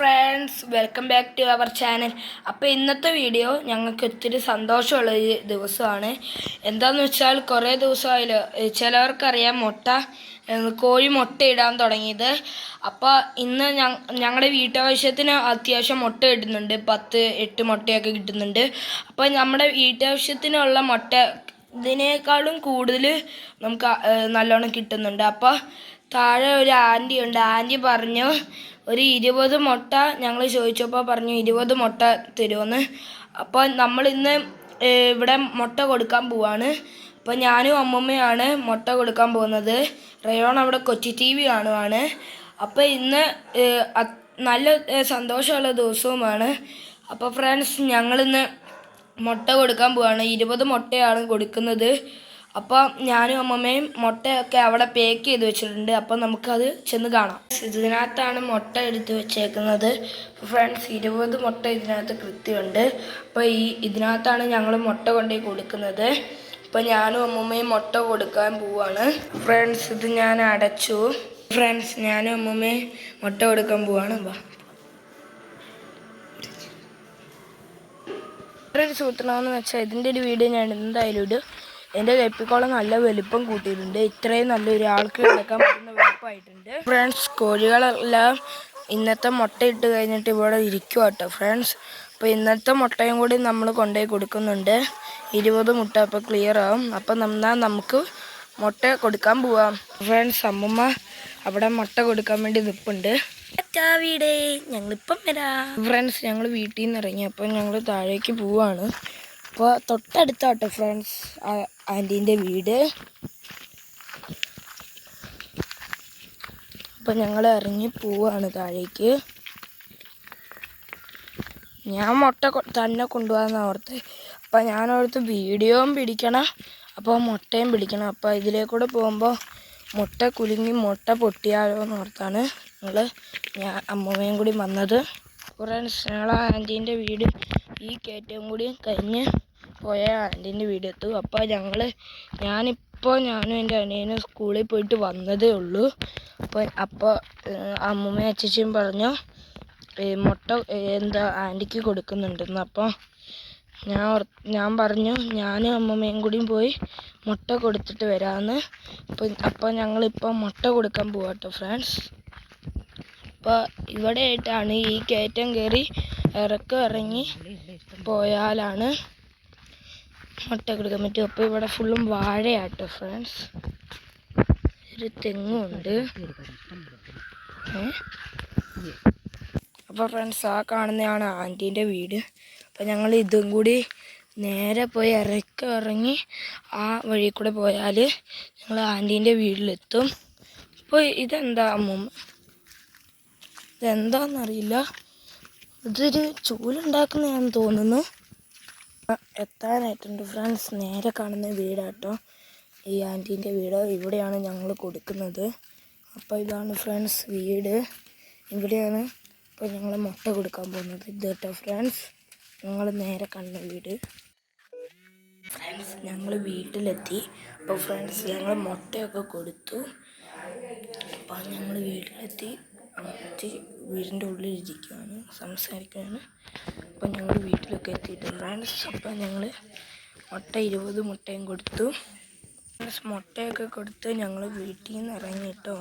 Friends welcome back to our channel അപ്പോൾ ഇന്നത്തെ video ഞങ്ങൾക്ക് ഒത്തിരി സന്തോഷമുള്ള ഒരു ദിവസമാണ്. എന്താണെന്ന് വെച്ചാൽ കുറേ ദിവസമായാലോ ചിലവർക്കറിയാം മുട്ട കോഴി മുട്ട ഇടാൻ തുടങ്ങിയത്. അപ്പോൾ ഇന്ന് ഞങ്ങളുടെ വീട്ടാവശ്യത്തിന് അത്യാവശ്യം മുട്ട കിട്ടുന്നുണ്ട് പത്ത് എട്ട് മുട്ടയൊക്കെ കിട്ടുന്നുണ്ട്. അപ്പോൾ നമ്മുടെ വീട്ടാവശ്യത്തിനുള്ള മുട്ട ഇതിനേക്കാളും കൂടുതൽ നമുക്ക് നല്ലോണം കിട്ടുന്നുണ്ട്. അപ്പോൾ താഴെ ഒരു ആന്റി ഉണ്ട്. ആന്റി പറഞ്ഞു ഒരു ഇരുപത് മുട്ട ഞങ്ങൾ ചോദിച്ചപ്പോൾ പറഞ്ഞു ഇരുപത് മുട്ട തരുമെന്ന് അപ്പോൾ നമ്മൾ ഇന്ന് ഇവിടെ മുട്ട കൊടുക്കാൻ പോവാണ്. അപ്പോൾ ഞാനും അമ്മമ്മയാണ് മുട്ട കൊടുക്കാൻ പോകുന്നത്. റയോൺ അവിടെ കൊച്ചി ടി വി കാണുവാണ്. അപ്പോൾ ഇന്ന് നല്ല സന്തോഷമുള്ള ദിവസവുമാണ്. അപ്പോൾ ഫ്രണ്ട്സ് ഞങ്ങളിന്ന് മുട്ട കൊടുക്കാൻ പോവാണ്. ഇരുപത് മുട്ടയാണ് കൊടുക്കുന്നത്. അപ്പോൾ ഞാനും അമ്മമ്മയും മുട്ടയൊക്കെ അവിടെ പേക്ക് ചെയ്ത് വെച്ചിട്ടുണ്ട്. അപ്പോൾ നമുക്കത് ചെന്ന് കാണാം. ഇതിനകത്താണ് മുട്ട എടുത്ത് വെച്ചേക്കുന്നത്. ഫ്രണ്ട്സ് ഇരുപത് മുട്ട ഇതിനകത്ത് കൃത്യമുണ്ട്. അപ്പോൾ ഈ ഇതിനകത്താണ് ഞങ്ങൾ മുട്ട കൊണ്ടുപോയി കൊടുക്കുന്നത്. അപ്പോൾ ഞാനും അമ്മമ്മയും മുട്ട കൊടുക്കാൻ പോവാണ്. ഫ്രണ്ട്സ് ഇത് ഞാൻ അടച്ചു. ഫ്രണ്ട്സ് ഞാനും അമ്മമ്മയും മുട്ട കൊടുക്കാൻ പോവാണ്. വാ. ഒരു സൂത്രണമെന്ന് വെച്ചാൽ ഇതിന്റെ ഒരു വീഡിയോ ഞാൻ എന്തായാലും ഇടും. എന്റെ കെപ്പിക്കോളം നല്ല വലിപ്പം കൂട്ടിയിട്ടുണ്ട്. ഇത്രയും നല്ലൊരു ആൾക്ക് കിടക്കാൻ പറ്റുന്ന വലിപ്പമായിട്ടുണ്ട്. ഫ്രണ്ട്സ് കോഴികളെല്ലാം ഇന്നത്തെ മുട്ട ഇട്ട് കഴിഞ്ഞിട്ട് ഇവിടെ ഇരിക്കുക കേട്ടോ ഫ്രണ്ട്സ്. അപ്പോൾ ഇന്നത്തെ മുട്ടയും കൂടി നമ്മൾ കൊണ്ടുപോയി കൊടുക്കുന്നുണ്ട്. ഇരുപത് മുട്ട അപ്പോൾ ക്ലിയർ ആവും. അപ്പം എന്നാൽ നമുക്ക് മുട്ട കൊടുക്കാൻ പോവാം. ഫ്രണ്ട്സ് അമ്മമ്മ അവിടെ മുട്ട കൊടുക്കാൻ വേണ്ടി നിൽപ്പുണ്ട്. വീടേ ഞങ്ങളിപ്പം വരാം. ഫ്രണ്ട്സ് ഞങ്ങൾ വീട്ടിൽ നിന്ന് ഇറങ്ങി. അപ്പം ഞങ്ങൾ താഴേക്ക് പോവാണ്. അപ്പോൾ തൊട്ടടുത്താട്ടോ ഫ്രണ്ട്സ് ആന്റീന്റെ വീട്. അപ്പോൾ ഞങ്ങൾ ഇറങ്ങി പോവാണ് താഴേക്ക്. ഞാൻ മുട്ട തന്നെ കൊണ്ടുപോകാന്ന് ഓർത്ത്. അപ്പം ഞാൻ ഓർത്ത് വീഡിയോയും പിടിക്കണം അപ്പോൾ മുട്ടയും പിടിക്കണം. അപ്പോൾ ഇതിലേക്കൂടെ പോകുമ്പോൾ മുട്ട കുലുങ്ങി മുട്ട പൊട്ടിയാലോ എന്ന് ഓർത്താണ് ഞങ്ങൾ ഞാൻ അമ്മമ്മയും കൂടി വന്നത്. ഫ്രണ്ട്സ് ഞങ്ങൾ ആന്റീന്റെ വീട് ഈ കയറ്റം കൂടി കഴിഞ്ഞ് പോയ ആന്റീന്റെ വീടെത്തു അപ്പോൾ ഞങ്ങൾ ഞാനിപ്പോൾ ഞാനും എന്റെ അനിയനും സ്കൂളിൽ പോയിട്ട് വന്നതേ ഉള്ളൂ. അപ്പോൾ അപ്പോൾ അമ്മൂമ്മയും അച്ചച്ചയും പറഞ്ഞു മുട്ട എന്താ ആന്റിക്ക് കൊടുക്കുന്നുണ്ടെന്ന്. അപ്പോൾ ഞാൻ ഞാൻ പറഞ്ഞു ഞാനും അമ്മമ്മയും കൂടിയും പോയി മുട്ട കൊടുത്തിട്ട് വരാമെന്ന്. അപ്പോൾ അപ്പോൾ ഞങ്ങളിപ്പോൾ മുട്ട കൊടുക്കാൻ പോവാട്ടോ ഫ്രണ്ട്സ്. അപ്പോൾ ഇവിടെ ആയിട്ടാണ് ഈ കയറ്റം കയറി ഇറക്കം ഇറങ്ങി. പോയാലാണ് മുട്ട കൊടുക്കാൻ പറ്റും അപ്പോൾ ഇവിടെ ഫുള്ളും വാഴയാട്ടോ ഫ്രണ്ട്സ് ഒരു തെങ്ങുണ്ട്. അപ്പോൾ ഫ്രണ്ട്സ് ആ കാണുന്നതാണ് ആന്റീന്റെ വീട്. അപ്പോൾ ഞങ്ങൾ ഇതും കൂടി നേരെ പോയി ഇറക്കി ഇറങ്ങി ആ വഴി കൂടെ പോയാൽ ഞങ്ങൾ ആന്റീന്റെ വീട്ടിലെത്തും. അപ്പോൾ ഇതെന്താ അമ്മൂമ്മ? ഇതെന്താണെന്നറിയില്ല ഇതൊരു ചൂലുണ്ടാക്കുന്നതാണെന്ന് തോന്നുന്നു. എത്താനായിട്ടുണ്ട് ഫ്രണ്ട്സ്. നേരെ കാണുന്ന വീടാട്ടോ. ഈ ആന്റീന്റെ വീട്. ഇവിടെയാണ് ഞങ്ങൾ കൊടുക്കുന്നത്. അപ്പോൾ ഇതാണ് ഫ്രണ്ട്സ് വീട്. ഇവിടെയാണ് ഇപ്പോൾ ഞങ്ങൾ മുട്ട കൊടുക്കാൻ പോകുന്നത്. ഇത് കേട്ടോ ഫ്രണ്ട്സ്. ഞങ്ങൾ നേരെ കണ്ട വീട്. ഫ്രണ്ട്സ് ഞങ്ങൾ വീട്ടിലെത്തി. അപ്പോൾ ഫ്രണ്ട്സ് ഞങ്ങൾ മുട്ടയൊക്കെ കൊടുത്തു. അപ്പോൾ ഞങ്ങൾ വീട്ടിലെത്തി. അമ്മച്ചി വീടിന്റെ ഉള്ളിൽ ഇരിക്കുകയാണ് സംസാരിക്കുകയാണ് അപ്പോൾ ഞങ്ങൾ വീട്ടിലൊക്കെ എത്തിയിട്ടുണ്ട്. ഫ്രണ്ട്സ് അപ്പോൾ ഞങ്ങൾ മുട്ട ഇരുപത് മുട്ടയും കൊടുത്തു. ഫ്രണ്ട്സ് മുട്ടയൊക്കെ കൊടുത്ത് ഞങ്ങൾ വീട്ടിൽ നിന്ന് ഇറങ്ങിയിട്ടോ.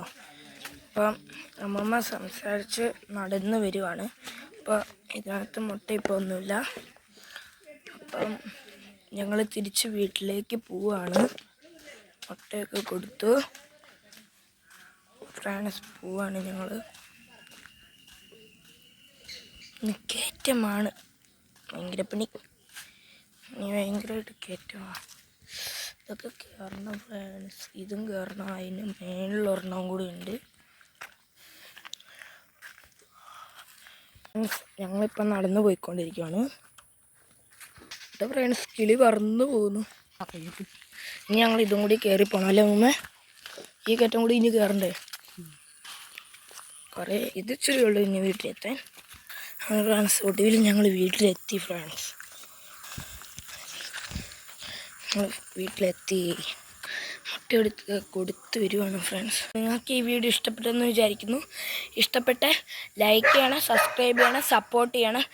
അപ്പം അമ്മമ്മ സംസാരിച്ച് നടന്നു വരുവാണ്. അപ്പോൾ ഇതിനകത്ത് മുട്ട ഇപ്പോൾ ഒന്നുമില്ല. അപ്പം ഞങ്ങൾ തിരിച്ച് വീട്ടിലേക്ക് പോവുകയാണ് മുട്ടയൊക്കെ കൊടുത്തു. ഫ്രാൻസ് പോവാണ് ഞങ്ങൾ കയറ്റമാണ്. ഭയങ്കര പണി. ഭയങ്കരമായിട്ട് കയറ്റമാണ് ഇതൊക്കെ കയറണം ഫ്രാൻസ് ഇതും കയറണം അതിന് മേളിലൊരെണ്ണം കൂടി ഉണ്ട്. ഞങ്ങളിപ്പം നടന്നു പോയിക്കൊണ്ടിരിക്കുകയാണ് ഇത് ഫ്രണ്ട്സ് കിളി പറന്നു പോകുന്നു. ഇനി ഞങ്ങൾ ഇതും കൂടി കയറി പോകണം അല്ലേ മുമ്പേ? ഈ കയറ്റം കൂടി ഇനി കയറണ്ടേ കുറേ ഇത് ഇച്ചിരി ഉള്ളു ഇനി വീട്ടിലെത്താൻ. ഫ്രാൻസ് ഒടുവിൽ ഞങ്ങൾ വീട്ടിലെത്തി ഫ്രണ്ട്സ് വീട്ടിലെത്തി. മുട്ട എടുത്ത് കൊടുത്തു വരുവാണ് ഫ്രണ്ട്സ് നിങ്ങൾക്ക് ഈ വീഡിയോ ഇഷ്ടപ്പെട്ടെന്ന് വിചാരിക്കുന്നു. ഇഷ്ടപ്പെട്ട ലൈക്ക് ചെയ്യണം സബ്സ്ക്രൈബ് ചെയ്യണം സപ്പോർട്ട് ചെയ്യണം.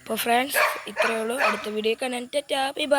അപ്പോൾ ഫ്രണ്ട്സ് ഇത്രയേ ഉള്ളൂ. അടുത്ത വീഡിയോ കാണാൻ. ബൈ.